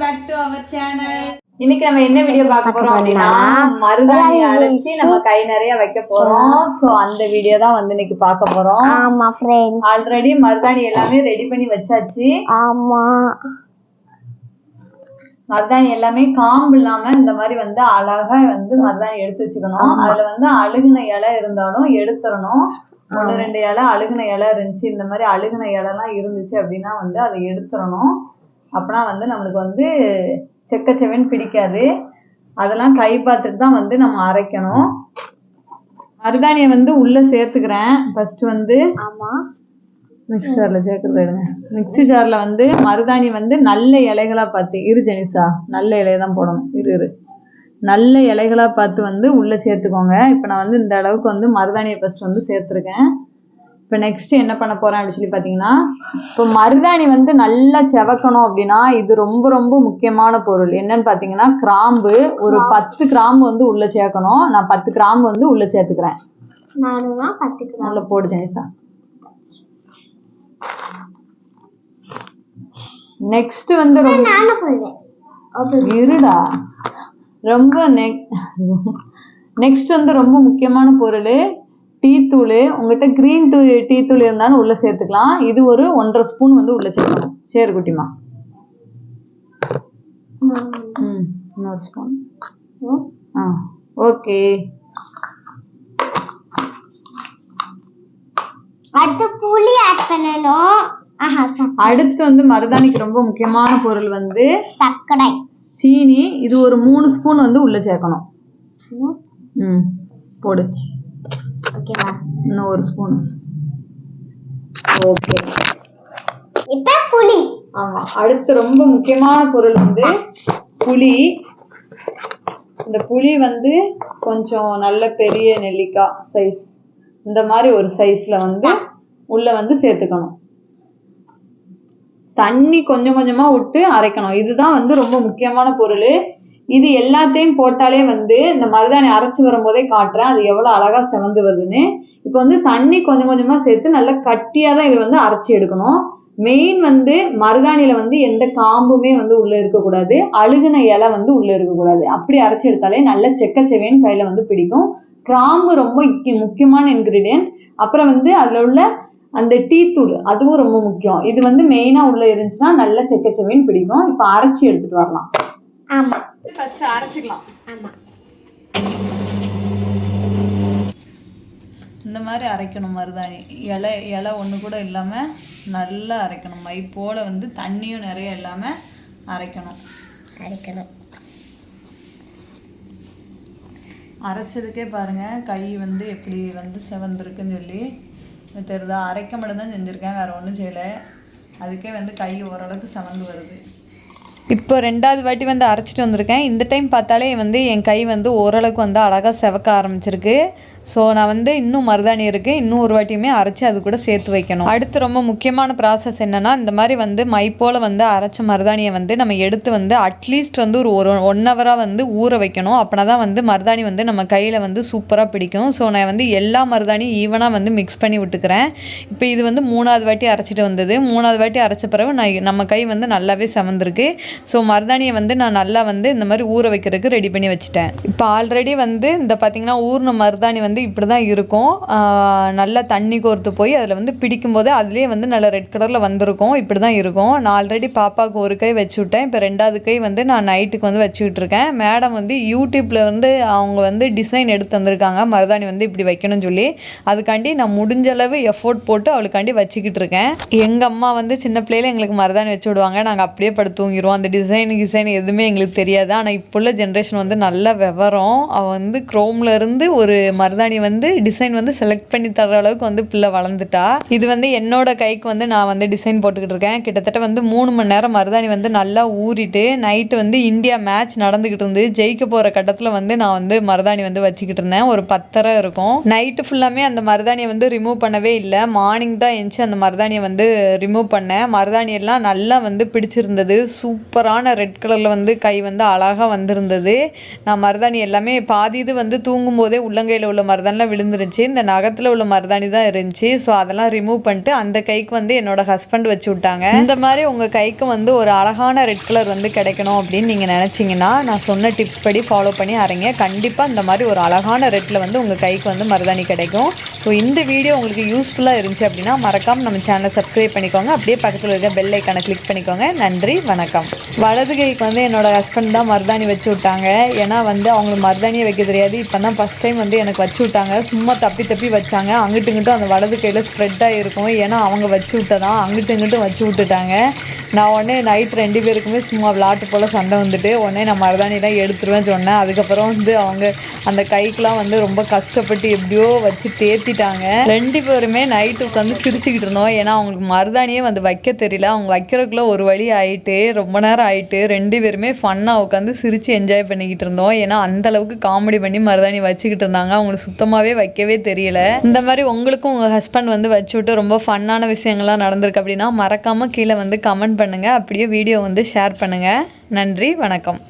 Friends welcome back to அவர் channel இன்னைக்கு நம்ம என்ன வீடியோ பார்க்க போறோம் அப்படின்னா மருதாணி அரைச்சி நம்ம கை நிறைய வைக்க போறோம். சோ அந்த வீடியோ தான் வந்து இன்னைக்கு பார்க்க போறோம். ஆமா ஃப்ரெண்ட் ஆல்ரெடி மருதாணி எல்லாமே ரெடி பண்ணி வச்சாச்சு. ஆமா. மருதாணி எல்லாமே காம்பு இல்லாம இந்த மாதிரி வந்து அழகா வந்து மருதாணி எடுத்து வச்சுக்கணும். அதுல வந்து அழுகுன இலை இருந்தாலும் எடுத்துடணும். ஒன்று ரெண்டு இலை அழுகுன இலை இருந்துச்சு. இந்த மாதிரி அழுகுன இலைலாம் இருந்துச்சு அப்படின்னா வந்து அதை எடுத்துடணும். அப்பனா வந்து நம்மளுக்கு வந்து செக்கச்செவன் பிடிக்காது. அதெல்லாம் கை பார்த்துட்டு தான் வந்து நம்ம அரைக்கணும். மருதாணியை வந்து உள்ள சேர்த்துக்கிறேன். ஃபர்ஸ்ட் வந்து ஆமா. மிக்ஸி ஜாரில் சேர்க்கறது எடுங்க மிக்ஸி ஜாரில் வந்து மருதாணி வந்து நல்ல இலைகளா பார்த்து இரு ஜெனிசா நல்ல இலையை தான் போடணும். இரு இரு. நல்ல இலைகளா பார்த்து வந்து உள்ளே சேர்த்துக்கோங்க. இப்போ நான் வந்து இந்த அளவுக்கு வந்து மருதாணியை ஃபர்ஸ்ட் வந்து சேர்த்துருக்கேன். இப்போ நெக்ஸ்ட் என்ன பண்ண போறேன் அப்படின்னு சொல்லி பார்த்தீங்கன்னா இப்போ மருதாணி வந்து நல்லா செவக்கணும் அப்படின்னா இது ரொம்ப ரொம்ப முக்கியமான பொருள். என்னன்னு பார்த்தீங்கன்னா கிராம்பு ஒரு பத்து கிராம்பு வந்து உள்ள சேர்க்கணும். நான் பத்து கிராம்பு வந்து உள்ள சேர்த்துக்கிறேன். உள்ள போடு ஜெனிசா. நெக்ஸ்ட் வந்து ரொம்ப இருடா. ரொம்ப நெக் நெக்ஸ்ட் வந்து ரொம்ப முக்கியமான பொருள். டீ தூள் உங்ககிட்ட க்ரீன் டூ டீ தூள் இருந்தாலும் உள்ள சேர்த்துக்கலாம். இது ஒரு ஒன்றரை ஸ்பூன் வந்து உள்ள சேர்க்கணும் சரி குட்டிமா. ம் இன்னொரு ஸ்பூன் ஆ ஓகே. அடுத்து புளி ஆட் பண்ணணும். ஆஹா ச- அடுத்து வந்து மருதாணிக்கு ரொம்ப முக்கியமான பொருள் வந்து சர்க்கரை. சீனி. இது ஒரு மூணு ஸ்பூன் வந்து உள்ள சேர்க்கணும். ம் போடு. ஓகேவா? இன்னும் ஒரு ஸ்பூன் ஓகே. இப்ப புளி. ஆமா அடுத்து ரொம்ப முக்கியமான பொருள் வந்து புளி. இந்த புளி வந்து கொஞ்சம் நல்ல பெரிய நெல்லிக்காய் சைஸ் இந்த மாதிரி ஒரு சைஸ்ல வந்து உள்ள வந்து சேர்த்துக்கணும். தண்ணி கொஞ்சம் கொஞ்சமா விட்டு அரைக்கணும். இதுதான் வந்து ரொம்ப முக்கியமான பொருள். இது எல்லாத்தையும் போட்டாலே வந்து இந்த மருதாணி அரைச்சி வரும்போதே காட்டுறேன். அது எவ்வளோ அழகாக செவந்து வருதுன்னு. இப்போ வந்து தண்ணி கொஞ்சம் கொஞ்சமாக சேர்த்து நல்லா கட்டியாக தான் இது வந்து அரைச்சி எடுக்கணும். மெயின் வந்து மருதாணியில் வந்து எந்த காம்புமே வந்து உள்ளே இருக்கக்கூடாது. அழுகுன இலை வந்து உள்ளே இருக்கக்கூடாது. அப்படி அரைச்சி எடுத்தாலே நல்ல செக்க கையில் வந்து பிடிக்கும். கிராம்பு ரொம்ப முக்கியமான இன்க்ரீடியன்ட் அப்புறம் வந்து அதில் உள்ள அந்த டீ தூள் அதுவும் ரொம்ப முக்கியம். இது வந்து மெயினாக உள்ளே இருந்துச்சுன்னா நல்ல செக்கச்செவேன்னு பிடிக்கும். இப்போ அரைச்சி எடுத்துகிட்டு வரலாம். ஆமாம் ஃபர்ஸ்ட் அரைச்சிக்கலாம். ஆமா. இந்த மாதிரி அரைக்கணும் மருதாணி. இலை இலை ஒன்று கூட இல்லாமல் நல்லா அரைக்கணும். மை போல வந்து தண்ணியும் நிறைய இல்லாமல் அரைக்கணும். அரைக்கணும். அரைச்சதுக்கே பாருங்க கை வந்து எப்படி வந்து செவந்திருக்குன்னு சொல்லி. இது தெரியுதா அரைக்க மட்டும்தான் செஞ்சுருக்கேன் வேற ஒன்றும் செய்யலை. அதுக்கே வந்து கை ஓரளவுக்கு செவந்து வருது. இப்போ ரெண்டாவது வாட்டி வந்து அரைச்சிட்டு வந்திருக்கேன். இந்த டைம் பார்த்தாலே வந்து என் கை வந்து ஓரளவுக்கு வந்து அழகாக செவக்க ஆரம்பிச்சிருக்கு. ஸோ நான் வந்து இன்னும் மருதாணி இருக்குது இன்னும் ஒரு வாட்டியுமே அரைச்சி அது கூட சேர்த்து வைக்கணும். அடுத்து ரொம்ப முக்கியமான ப்ராசஸ் என்னன்னா இந்த மாதிரி வந்து மை போல் வந்து அரைச்ச மருதாணியை வந்து நம்ம எடுத்து வந்து அட்லீஸ்ட் வந்து ஒரு ஒரு ஒன் ஹவராக வந்து ஊற வைக்கணும். அப்படின்னா தான் வந்து மருதாணி வந்து நம்ம கையில் வந்து சூப்பராக பிடிக்கும். ஸோ நான் வந்து எல்லா மருதாணியும் ஈவனாக வந்து மிக்ஸ் பண்ணி விட்டுக்கிறேன். இப்போ இது வந்து மூணாவது வாட்டி அரைச்சிட்டு வந்தது. மூணாவது வாட்டி அரைச்ச பிறகு நான் நம்ம கை வந்து நல்லாவே செவந்திருக்கு. ஸோ மருதாணியை வந்து நான் நல்லா வந்து இந்த மாதிரி ஊற வைக்கிறதுக்கு ரெடி பண்ணி வச்சுட்டேன். இப்போ ஆல்ரெடி வந்து இந்த பார்த்திங்கன்னா ஊர்ன மருதாணி வந்து வந்து இப்படி தான் இருக்கும் நல்லா தண்ணி கோர்த்து போய் அதில் வந்து பிடிக்கும்போது அதுலேயே வந்து நல்லா ரெட் கலரில் வந்திருக்கும். இப்படி தான் இருக்கும். நான் ஆல்ரெடி பாப்பாவுக்கு ஒரு கை வச்சு விட்டேன் இப்போ ரெண்டாவது கை வந்து நான் நைட்டுக்கு வந்து வச்சுக்கிட்டு இருக்கேன் மேடம் வந்து யூடியூப்பில் வந்து அவங்க வந்து டிசைன் எடுத்து வந்திருக்காங்க மருதாணி வந்து இப்படி வைக்கணும்னு சொல்லி. அதுக்காண்டி நான் முடிஞ்ச அளவு எஃபோர்ட் போட்டு அவளுக்காண்டி வச்சுக்கிட்டு இருக்கேன் எங்கள் அம்மா வந்து சின்ன பிள்ளையில எங்களுக்கு மருதாணி வச்சு விடுவாங்க. நாங்கள் அப்படியே படுத்து தூங்கிடுவோம் அந்த டிசைன் கிசைன் எதுவுமே எங்களுக்கு தெரியாது. ஆனால் இப்போ உள்ள ஜென்ரேஷன் வந்து நல்ல விவரம். அவள் வந்து குரோம்ல இருந்து ஒரு மருதாணி வந்து டிசைன் வந்து செலக்ட் பண்ணி தர அளவுக்கு வந்து பிள்ளை வளர்ந்துட்டா. இது வந்து என்னோட கைக்கு வந்து நான் வந்து டிசைன் போட்டுக்கிட்டு இருக்கேன். கிட்டத்தட்ட வந்து மூணு மணி நேரம் மருதாணி வந்து நல்லா ஊறிட்டு நைட்டு வந்து இந்தியா மேட்ச் நடந்துக்கிட்டு இருந்து ஜெயிக்க போகிற கட்டத்தில் வந்து நான் வந்து மருதாணி வந்து வச்சுக்கிட்டு இருந்தேன். ஒரு பத்தரை இருக்கும். நைட்டு ஃபுல்லாமே அந்த மருதாணியை வந்து ரிமூவ் பண்ணவே இல்லை. மார்னிங் தான் எழுந்துச்சு அந்த மருதாணியை வந்து ரிமூவ் பண்ணேன். மருதாணி எல்லாம் நல்லா வந்து பிடிச்சிருந்தது. சூப்பரான ரெட் கலரில் வந்து கை வந்து அழகாக வந்திருந்தது. நான் மருதாணி எல்லாமே பாதி இது வந்து தூங்கும் போதே உள்ளங்கையில் உள்ள மருதாணிலாம் விழுந்துருச்சு. இந்த நகத்தில் உள்ள மருதாணி தான் இருந்துச்சு. ஸோ அதெல்லாம் ரிமூவ் பண்ணிட்டு அந்த கைக்கு வந்து என்னோட ஹஸ்பண்ட் வச்சு விட்டாங்க. இந்த மாதிரி உங்கள் கைக்கு வந்து ஒரு அழகான ரெட் கலர் வந்து கிடைக்கணும் அப்படின்னு நீங்கள் நினச்சிங்கன்னா நான் சொன்ன டிப்ஸ் படி ஃபாலோ பண்ணி அரைங்க. கண்டிப்பாக இந்த மாதிரி ஒரு அழகான ரெட்டில் வந்து உங்கள் கைக்கு வந்து மருதாணி கிடைக்கும். ஸோ இந்த வீடியோ உங்களுக்கு யூஸ்ஃபுல்லாக இருந்துச்சு அப்படின்னா மறக்காமல் நம்ம சேனலை சப்ஸ்கிரைப் பண்ணிக்கோங்க. அப்படியே பக்கத்தில் இருக்க பெல் ஐக்கானை கிளிக் பண்ணிக்கோங்க. நன்றி வணக்கம். வலது கைக்கு வந்து என்னோடய ஹஸ்பண்ட் தான் மருதாணி வச்சு விட்டாங்க. ஏன்னா வந்து அவங்களுக்கு மருதாணியை வைக்க தெரியாது. இப்போ தான் ஃபஸ்ட் டைம் வந்து எனக்கு வச்சு விட்டாங்க. சும்மா தப்பி தப்பி வச்சாங்க. அங்கிட்டு இங்கிட்டும் அந்த வலது கையில் ஸ்ப்ரெட் ஆகிருக்கும் ஏன்னா அவங்க வச்சு விட்டதான். அங்கிட்டு இங்கிட்டும் வச்சு விட்டுட்டாங்க. நான் உடனே நைட் ரெண்டு பேருக்குமே சும்மா விளாட்டு போல் சண்டை வந்துட்டு உடனே நான் மருதாணிலாம் எடுத்துருவேன் சொன்னேன். அதுக்கப்புறம் வந்து அவங்க அந்த கைக்கெலாம் வந்து ரொம்ப கஷ்டப்பட்டு எப்படியோ வச்சு தேத்திட்டாங்க. ரெண்டு பேருமே நைட்டு உட்காந்து சிரிச்சுக்கிட்டு இருந்தோம். ஏன்னா அவங்களுக்கு மருதாணியே வந்து வைக்க தெரியல. அவங்க வைக்கிறதுக்குள்ளே ஒரு வழி ஆயிட்டு ரொம்ப நேரம் ஆயிட்டு ரெண்டு பேருமே ஃபன்னாக உட்காந்து சிரித்து என்ஜாய் பண்ணிக்கிட்டு இருந்தோம். ஏன்னா அந்த அளவுக்கு காமெடி பண்ணி மருதாணி வச்சுக்கிட்டு இருந்தாங்க. அவங்களுக்கு சுத்தமாகவே வைக்கவே தெரியல. இந்த மாதிரி உங்களுக்கும் உங்கள் ஹஸ்பண்ட் வந்து வச்சு விட்டு ரொம்ப ஃபன்னான விஷயங்கள்லாம் நடந்திருக்கு அப்படின்னா மறக்காமல் கீழே வந்து கமெண்ட் பண்ணுங்கள் அப்படியே வீடியோ வந்து ஷேர் பண்ணுங்கள் நன்றி வணக்கம்.